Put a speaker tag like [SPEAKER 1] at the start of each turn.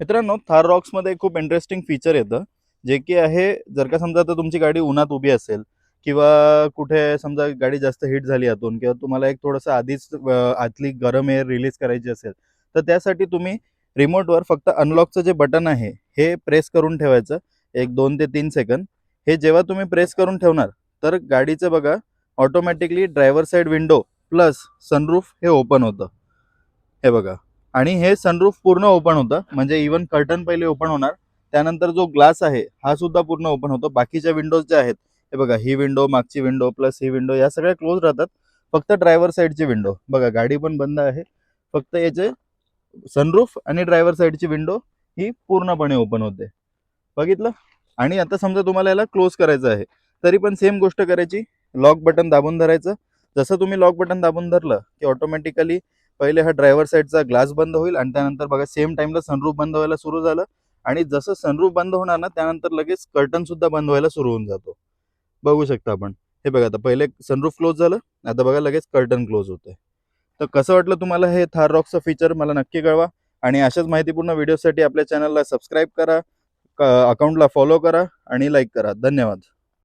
[SPEAKER 1] मित्रांनो थार रॉक्समध्ये खूप interesting feature येतं जे की आहे जर का समजा आता तुमची गाडी उन्हात उभी असेल किंवा कुठे समजा गाडी जास्त हिट झाली आतून किंवा तुम्हाला एक थोडंसं आधीच आतली गरम एअर रिलीज करायची असेल तर त्यासाठी तुम्ही रिमोटवर फक्त अनलॉकचं जे बटन आहे हे प्रेस करून ठेवायचं एक दोन ते तीन सेकंद हे जेव्हा तुम्ही प्रेस करून ठेवणार तर गाडीचं बघा automatically driver side window plus sunroof हे ओपन होतं. हे बघा. आणि हे सनरूफ पूर्ण ओपन होतं. म्हणजे इवन कर्टन पहिले ओपन होणार. त्यानंतर जो ग्लास आहे हा सुद्धा पूर्ण ओपन होतो. बाकीच्या विंडोज ज्या आहेत हे बघा ही विंडो मागची विंडो प्लस ही विंडो या सगळ्या क्लोज राहतात. फक्त ड्रायव्हर साईडची विंडो बघा गाडी पण बंद आहे. फक्त याचे सनरूफ आणि ड्रायव्हर साईडची विंडो ही पूर्णपणे ओपन होते. बघितलं? आणि आता समजा तुम्हाला याला क्लोज करायचं आहे. तरी पण सेम गोष्ट करायची. लॉक बटन दाबून धरायचं. जसं तुम्ही लॉक बटन दाबून धरलं की ऑटोमॅटिकली पहिले हा ड्रायव्हर साईडचा ग्लास बंद होईल आणि त्यानंतर बघा सेम टाइमला सनरूफ बंद व्हायला सुरू झालं. आणि जसं सनरूफ बंद होणार ना त्यानंतर लगेच कर्टन सुद्धा बंद व्हायला सुरू होऊन जातो. बघू शकता आपण. हे बघा आता पहिले सनरूफ क्लोज झालं. आता बघा लगेच कर्टन क्लोज होतंय. तर कसं वाटलं तुम्हाला हे थार रॉकचं फीचर मला नक्की कळवा. आणि अशाच माहितीपूर्ण व्हिडिओसाठी आपल्या चॅनलला सबस्क्राईब करा अकाउंटला फॉलो करा आणि लाईक करा. धन्यवाद.